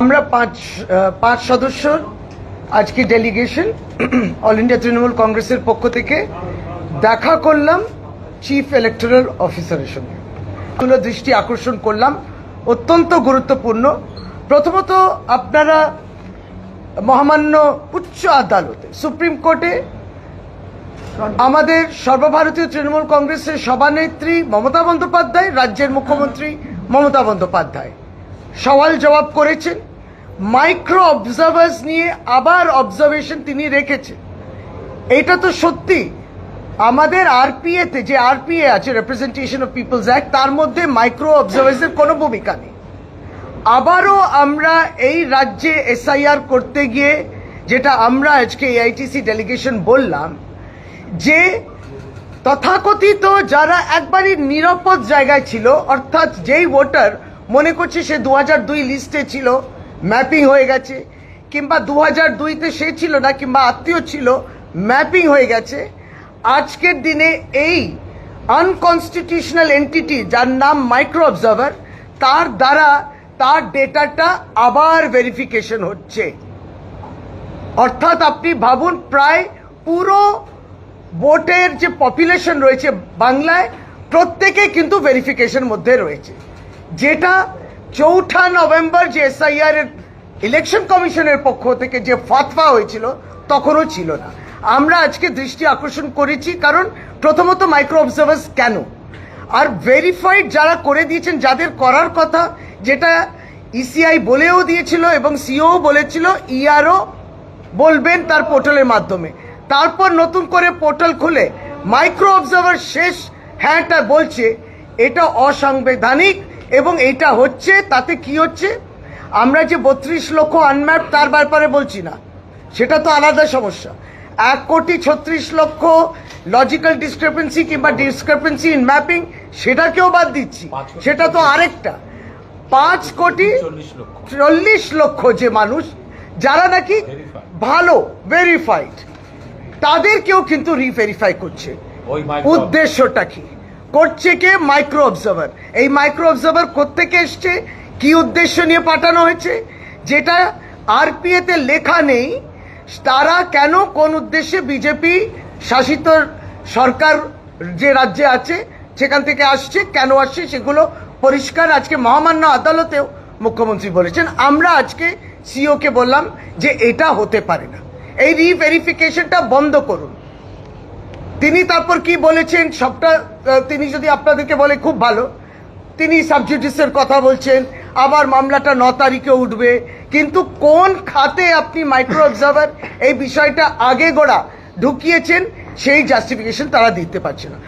আমরা পাঁচ পাঁচ সদস্য আজকে ডেলিগেশন অল ইন্ডিয়া তৃণমূল কংগ্রেসের পক্ষ থেকে দেখা করলাম চিফ ইলেকটোরাল অফিসারের সঙ্গে। দৃষ্টি আকর্ষণ করলাম, অত্যন্ত গুরুত্বপূর্ণ। প্রথমত আপনারা মহামান্য উচ্চ আদালতে সুপ্রিম কোর্টে আমাদের সর্বভারতীয় তৃণমূল কংগ্রেসের সভানেত্রী মমতা বন্দ্যোপাধ্যায়, রাজ্যের মুখ্যমন্ত্রী মমতা বন্দ্যোপাধ্যায়। সওয়াল জবাব করেছেন। মাইক্রো অবজার্ভার্স নিয়ে আবার অবজারভেশন তিনি রেখেছেন। এটা তো সত্যি। আমাদের আরপিএতে যে আরপিএ আছে রিপ্রেজেন্টেশন অফ পিপলস অ্যাক্ট তার মধ্যে মাইক্রো অবজার্ভার্সের কোনো ভূমিকা নেই। আবারও আমরা এই রাজ্যে এসআইআর করতে গিয়ে, যেটা আমরা আজকে এআইটিসি ডেলিগেশন বললাম যে তথাকথিত যারা একবারই নিরাপদ জায়গায় ছিল, অর্থাৎ যেই ভোটার মনে করছে সে দু দুই লিস্টে ছিল, ম্যাপিং হয়ে গেছে, কিংবা দু হাজার দুইতে সে ছিল না, কিংবা আত্মীয় ছিল, ম্যাপিং হয়ে গেছে, আজকের দিনে এই আনকনস্টিটিউশনাল এন্টিটি যার নাম মাইক্রো অবজার্ভার তার দ্বারা তার ডেটাটা আবার ভেরিফিকেশন হচ্ছে। অর্থাৎ আপনি ভাবুন, প্রায় পুরো ভোটের যে পপুলেশন রয়েছে বাংলায়, প্রত্যেকে কিন্তু ভেরিফিকেশন মধ্যে রয়েছে। যেটা চৌঠা নভেম্বর যে এসআইআর এর ইলেকশন কমিশনের পক্ষ থেকে যে ফতফা হয়েছিল, তখনও ছিল না। আমরা আজকে দৃষ্টি আকর্ষণ করেছি, কারণ প্রথমত মাইক্রো অবজার্ভার্স কেন? আর ভেরিফাইড যারা করে দিয়েছেন, যাদের করার কথা, যেটা ইসিআই বলেও দিয়েছিল এবং সিও বলেছিল ইআরও বলবেন তার পোর্টালের মাধ্যমে। তারপর নতুন করে পোর্টাল খুলে মাইক্রো অবজার্ভার শেষ হ্যাঁটা বলছে এটা অসাংবিধানিক এবং এটা হচ্ছে তাতে কি হচ্ছে? আমরা যে বত্রিশ লক্ষ আনম্যাপ তার ব্যাপারে বলছি না। সেটা তো আলাদা সমস্যা। এক কোটি ছত্রিশ লক্ষ লজিক্যাল ডিসক্রিপেন্সি কিংবা ডিসক্রিপেন্সি ইন ম্যাপিং সেটাকেও বাদ দিচ্ছি। সেটা তো আরেকটা। পাঁচ কোটি চল্লিশ লক্ষ। যে মানুষ যারা নাকি ভালো ভেরিফাইড তাদেরকেও কিন্তু রিভেরিফাই করছে। ওই উদ্দেশ্যটা কি? করছে কে? মাইক্রো অবজার্ভার এই মাইক্রো অবজার্ভার কোত্থেকে এসছে? কি উদ্দেশ্য নিয়ে পাঠানো হয়েছে? যেটা আরপিএ তে লেখা নেই তারা কেন কোন উদ্দেশ্যে বিজেপি শাসিত সরকার যে রাজ্যে আছে সেখান থেকে আসছে কেন আসছে সেগুলো পরিষ্কার আজকে মহামান্য আদালতেও মুখ্যমন্ত্রী বলেছেন। আমরা আজকে সিও কে বললাম যে এটা হতে পারে না। এই রিভেরিফিকেশনটা বন্ধ করুন। তিনি তারপর কি বলেছেন? সবটা তিনি যদি আপনাদেরকে বলে, খুব ভালো। তিনি সাবজুডিসের কথা বলছেন আবার মামলাটা ন তারিখে উঠবে। কিন্তু কোন খাতে আপনি মাইক্রো অবজার্ভার এই বিষয়টা আগে গোড়া ঢুকিয়েছেন, সেই জাস্টিফিকেশন তারা দিতে পারছে না।